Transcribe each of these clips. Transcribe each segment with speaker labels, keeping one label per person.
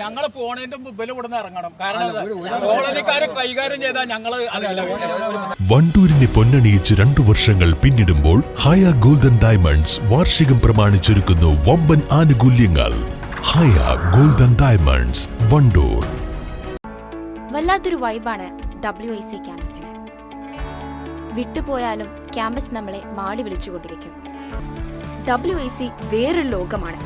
Speaker 1: ഞങ്ങൾ പോണതിന്റെ മുമ്പിൽ ഇവിടുന്ന് ഇറങ്ങണം. കാരണം കോളനിക്കാരെ കൈകാര്യം ചെയ്താൽ ഞങ്ങൾ
Speaker 2: വണ്ടൂരിനെ പൊന്നണിയിച്ച് രണ്ടു വർഷങ്ങൾ പിന്നിടുമ്പോൾ ഹയ ഗോൾഡൻ ഡയമണ്ട്സ് വാർഷികം പ്രമാണിച്ചൊരുക്കുന്നു വമ്പൻ ആനുകൂല്യങ്ങൾ. Haya golden diamonds Wandoor.
Speaker 3: വല്ലാത്തൊരു വൈബാണ് ഡബ്ല്യു ഐ സി ക്യാമ്പസിന്. വിട്ടുപോയാലും ക്യാമ്പസ് നമ്മളെ മാടി വിളിച്ചുകൊണ്ടിരിക്കും. ഡബ്ല്യു ഐ സി വേറൊരു ലോകമാണ്.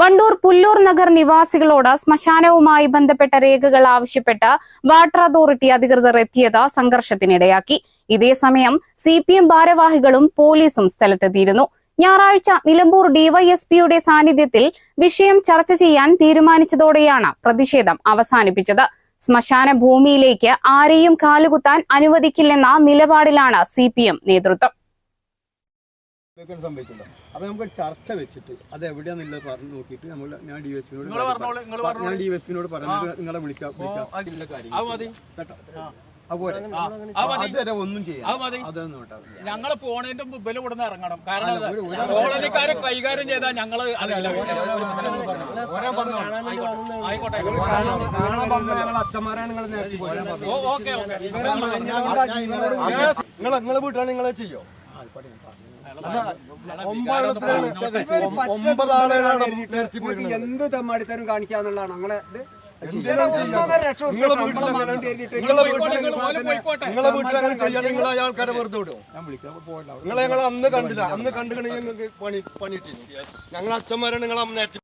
Speaker 4: വണ്ടൂർ പുല്ലൂർ നഗർ നിവാസികളോട് ശ്മശാനവുമായി ബന്ധപ്പെട്ട രേഖകൾ ആവശ്യപ്പെട്ട് വാട്ടർ അതോറിറ്റി അധികൃതർ എത്തിയത് സംഘർഷത്തിനിടയാക്കി. ഇതേസമയം സി പി എം ഭാരവാഹികളും പോലീസും സ്ഥലത്തെത്തിയിരുന്നു. ഞായറാഴ്ച നിലമ്പൂർ ഡിവൈഎസ്പിയുടെ സാന്നിധ്യത്തിൽ വിഷയം ചർച്ച ചെയ്യാൻ തീരുമാനിച്ചതോടെയാണ് പ്രതിഷേധം അവസാനിപ്പിച്ചത്. ശ്മശാന ഭൂമിയിലേക്ക് ആരെയും കാലുകുത്താൻ അനുവദിക്കില്ലെന്ന നിലപാടിലാണ് സി നേതൃത്വം.
Speaker 5: ഇതൊക്കെ സംഭവിച്ചല്ലോ അപ്പൊ നമുക്ക് ചർച്ച വെച്ചിട്ട് അത് എവിടെയാന്നുള്ളത് പറഞ്ഞു നോക്കിയിട്ട് നമ്മൾ ഞാൻ ഡി എസ്
Speaker 1: പിന്നോട്
Speaker 5: ഞാൻ. ഡി എസ് പിന്നോട് പറഞ്ഞിട്ട് നിങ്ങളെ വിളിക്കാം. അതുവരെ ഒന്നും ചെയ്യാം. ഞങ്ങൾ
Speaker 1: ഞങ്ങൾ പോണതിന്റെ മുമ്പിൽ ഇവിടുന്ന് ഇറങ്ങണം. കാരണം കോളനിക്കാരെ കൈകാര്യം ചെയ്താൽ ഞങ്ങൾ ആയിക്കോട്ടെ
Speaker 5: ഞങ്ങൾ അച്ഛന്മാരാണ് നിങ്ങൾ വീട്ടിലാണ് നിങ്ങളെ ചെയ്യോ? ഒമ്പതെണ്ണത്തിലാണ്
Speaker 6: എന്ത് തെമ്മാടിത്തരം കാണിക്കാന്നുള്ളതാണ് ഞങ്ങളെ ഇത്
Speaker 5: നിങ്ങളെ വീട്ടിൽ ചെയ്യാൻ നിങ്ങൾ ആൾക്കാരെ വെറുതെ വിടും. നിങ്ങളെ ഞങ്ങൾ അന്ന് കണ്ടില്ല. അന്ന് കണ്ടുകണെങ്കിൽ നിങ്ങൾക്ക് പണി പണിയിട്ടില്ല? ഞങ്ങൾ അച്ഛന്മാരാണ് നിങ്ങൾ നേരത്തെ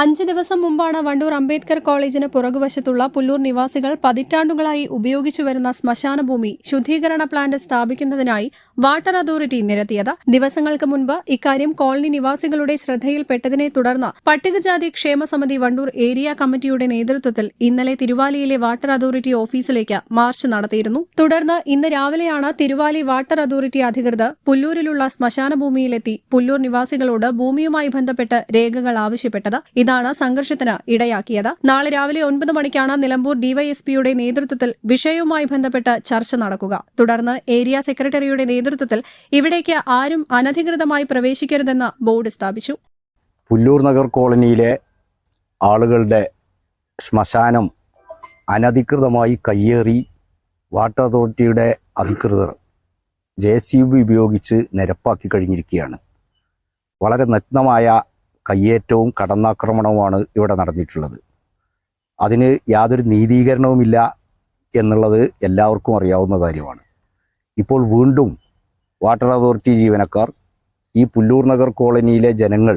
Speaker 7: അഞ്ച് ദിവസം മുമ്പാണ് വണ്ടൂർ അംബേദ്കർ കോളേജിന് പുറകുവശത്തുള്ള പുല്ലൂർ നിവാസികൾ പതിറ്റാണ്ടുകളായി ഉപയോഗിച്ചു വരുന്ന ശ്മശാന ഭൂമി ശുദ്ധീകരണ പ്ലാന്റ് സ്ഥാപിക്കുന്നതിനായി വാട്ടർ അതോറിറ്റി നിരത്തിയത്. ദിവസങ്ങൾക്ക് മുൻപ് ഇക്കാര്യം കോളനി നിവാസികളുടെ ശ്രദ്ധയിൽപ്പെട്ടതിനെ തുടർന്ന് പട്ടികജാതി ക്ഷേമ സമിതി വണ്ടൂർ ഏരിയ കമ്മിറ്റിയുടെ നേതൃത്വത്തിൽ ഇന്നലെ തിരുവാലിയിലെ വാട്ടർ അതോറിറ്റി ഓഫീസിലേക്ക് മാർച്ച് നടത്തിയിരുന്നു. തുടർന്ന് ഇന്ന് രാവിലെയാണ് തിരുവാലി വാട്ടർ അതോറിറ്റി അധികൃതർ പുല്ലൂരിലുള്ള ശ്മശാന ഭൂമിയിലെത്തി പുല്ലൂർ നിവാസികളോട് ഭൂമിയുമായി ബന്ധപ്പെട്ട് രേഖകൾ ആവശ്യപ്പെട്ടത്. ഇതാണ് സംഘർഷത്തിന് ഇടയാക്കിയത്. നാളെ രാവിലെ ഒൻപത് മണിക്കാണ് നിലമ്പൂർ ഡിവൈഎസ്പിയുടെ നേതൃത്വത്തിൽ വിഷയവുമായി ബന്ധപ്പെട്ട് ചർച്ച നടക്കുക. തുടർന്ന് ഏരിയ സെക്രട്ടറിയുടെ നേതൃത്വത്തിൽ ഇവിടേക്ക് ആരും അനധികൃതമായി പ്രവേശിക്കരുതെന്ന് ബോർഡ് സ്ഥാപിച്ചു.
Speaker 8: പുല്ലൂർ നഗർ കോളനിയിലെ ആളുകളുടെ ശ്മശാനം അനധികൃതമായി കയ്യേറി വാട്ടർ അതോറിറ്റിയുടെ അധികൃതർ ജെ സി ബി ഉപയോഗിച്ച് നിരപ്പാക്കി കഴിഞ്ഞിരിക്കുകയാണ്. വളരെ നഗ്നമായ കയ്യേറ്റവും കടന്നാക്രമണവുമാണ് ഇവിടെ നടന്നിട്ടുള്ളത്. അതിന് യാതൊരു നീതീകരണവുമില്ല എന്നുള്ളത് എല്ലാവർക്കും അറിയാവുന്ന കാര്യമാണ്. ഇപ്പോൾ വീണ്ടും വാട്ടർ അതോറിറ്റി ജീവനക്കാർ ഈ പുല്ലൂർ നഗർ കോളനിയിലെ ജനങ്ങൾ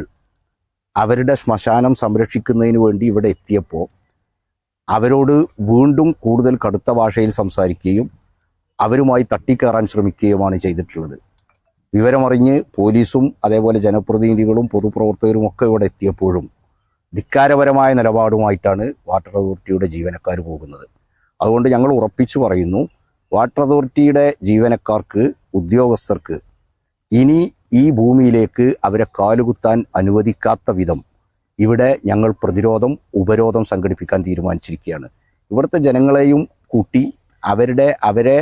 Speaker 8: അവരുടെ ശ്മശാനം സംരക്ഷിക്കുന്നതിന് വേണ്ടി ഇവിടെ എത്തിയപ്പോൾ അവരോട് വീണ്ടും കൂടുതൽ കടുത്ത ഭാഷയിൽ സംസാരിക്കുകയും അവരുമായി തട്ടിക്കയറാൻ ശ്രമിക്കുകയുമാണ് ചെയ്തിട്ടുള്ളത്. വിവരമറിഞ്ഞ് പോലീസും അതേപോലെ ജനപ്രതിനിധികളും പൊതുപ്രവർത്തകരും ഒക്കെ ഇവിടെ എത്തിയപ്പോഴും ധിക്കാരപരമായ നിലപാടുമായിട്ടാണ് വാട്ടർ അതോറിറ്റിയുടെ ജീവനക്കാർ പോകുന്നത്. അതുകൊണ്ട് ഞങ്ങൾ ഉറപ്പിച്ചു പറയുന്നു വാട്ടർ അതോറിറ്റിയുടെ ജീവനക്കാർക്ക് ഉദ്യോഗസ്ഥർക്ക് ഇനി ഈ ഭൂമിയിലേക്ക് അവരെ കാലുകുത്താൻ അനുവദിക്കാത്ത വിധം ഇവിടെ ഞങ്ങൾ പ്രതിരോധം ഉപരോധം സംഘടിപ്പിക്കാൻ തീരുമാനിച്ചിരിക്കുകയാണ്. ഇവിടുത്തെ ജനങ്ങളെയും കൂട്ടി അവരുടെ അവരെ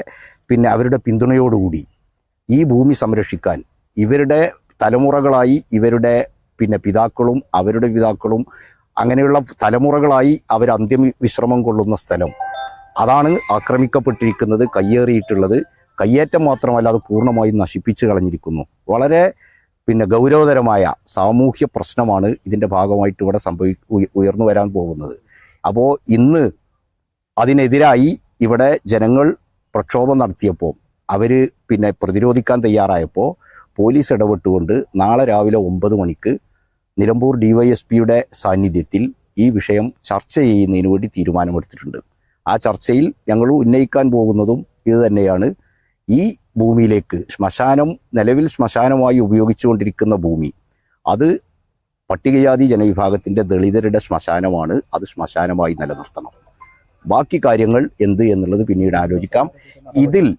Speaker 8: പിന്നെ അവരുടെ പിന്തുണയോടുകൂടി ഈ ഭൂമി സംരക്ഷിക്കാൻ ഇവരുടെ തലമുറകളായി ഇവരുടെ പിന്നെ പിതാക്കളും അവരുടെ പിതാക്കളും അങ്ങനെയുള്ള തലമുറകളായി അവർ അന്ത്യം വിശ്രമം കൊള്ളുന്ന സ്ഥലം. അതാണ് ആക്രമിക്കപ്പെട്ടിരിക്കുന്നത് കയ്യേറിയിട്ടുള്ളത്. കയ്യേറ്റം മാത്രമല്ല അത് പൂർണമായും നശിപ്പിച്ചു കളഞ്ഞിരിക്കുന്നു. വളരെ പിന്നെ ഗൗരവതരമായ സാമൂഹ്യ പ്രശ്നമാണ് ഇതിന്റെ ഭാഗമായിട്ട് ഇവിടെ സംഭവി ഉയർന്നു വരാൻ പോകുന്നത്. അപ്പോൾ ഇന്ന് അതിനെതിരായി ഇവിടെ ജനങ്ങൾ പ്രക്ഷോഭം നടത്തിയപ്പോൾ അവർ പിന്നെ പ്രതിരോധിക്കാൻ തയ്യാറായപ്പോൾ പോലീസ് ഇടപെട്ടുകൊണ്ട് നാളെ രാവിലെ ഒമ്പത് മണിക്ക് നിലമ്പൂർ ഡിവൈഎസ്പിയുടെ സാന്നിധ്യത്തിൽ ഈ വിഷയം ചർച്ച ചെയ്യുന്നതിന് വേണ്ടി തീരുമാനമെടുത്തിട്ടുണ്ട്. ആ ചർച്ചയിൽ ഞങ്ങൾ ഉന്നയിക്കാൻ പോകുന്നതും ഇത് തന്നെയാണ്. ഈ ഭൂമിയിലേക്ക് ശ്മശാനം നിലവിൽ ശ്മശാനമായി ഉപയോഗിച്ചുകൊണ്ടിരിക്കുന്ന ഭൂമി അത് പട്ടികജാതി ജനവിഭാഗത്തിന്റെ ദളിതരുടെ ശ്മശാനമാണ്. അത് ശ്മശാനമായി നിലനിർത്തണം. ബാക്കി കാര്യങ്ങൾ എന്ത് എന്നുള്ളത് പിന്നീട് ആലോചിക്കാം. ഇതിൽ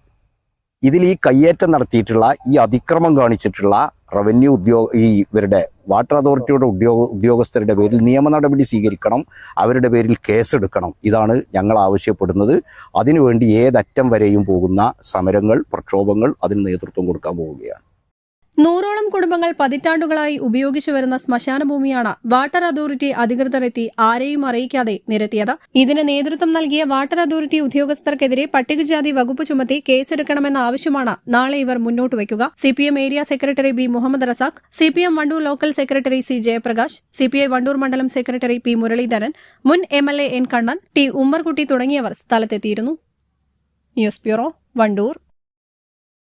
Speaker 8: ഇതിൽ ഈ കയ്യേറ്റം നടത്തിയിട്ടുള്ള ഈ അതിക്രമം കാണിച്ചിട്ടുള്ള റവന്യൂ ഉദ്യോഗ ഈ ഇവരുടെ വാട്ടർ അതോറിറ്റിയുടെ ഉദ്യോഗ ഉദ്യോഗസ്ഥരുടെ പേരിൽ നിയമ നടപടി സ്വീകരിക്കണം. അവരുടെ പേരിൽ കേസെടുക്കണം ഇതാണ് ഞങ്ങൾ ആവശ്യപ്പെടുന്നത്. അതിനുവേണ്ടി ഏതറ്റം വരെയും പോകുന്ന സമരങ്ങൾ പ്രക്ഷോഭങ്ങൾ അതിന് നേതൃത്വം കൊടുക്കാൻ പോവുകയാണ്.
Speaker 7: നൂറോളം കുടുംബങ്ങൾ പതിറ്റാണ്ടുകളായി ഉപയോഗിച്ചു വരുന്ന ശ്മശാന ഭൂമിയാണ് വാട്ടർ അതോറിറ്റി അധികൃതർ എത്തി ആരെയും അറിയിക്കാതെ നിരത്തിയത്. ഇതിന് നേതൃത്വം നൽകിയ വാട്ടർ അതോറിറ്റി ഉദ്യോഗസ്ഥർക്കെതിരെ പട്ടികജാതി വകുപ്പ് ചുമത്തി കേസെടുക്കണമെന്ന ആവശ്യമാണ് നാളെ ഇവർ മുന്നോട്ട് വയ്ക്കുക. CPM area secretary B Muhammad Razak CPM Wandoor local secretary C Jayaprakash CPI Wandoor മണ്ഡലം സെക്രട്ടറി പി മുരളീധരൻ മുൻ A N Kannan T Ummerkutty തുടങ്ങിയവർ സ്ഥലത്തെത്തിയിരുന്നു. News bureau Wandoor.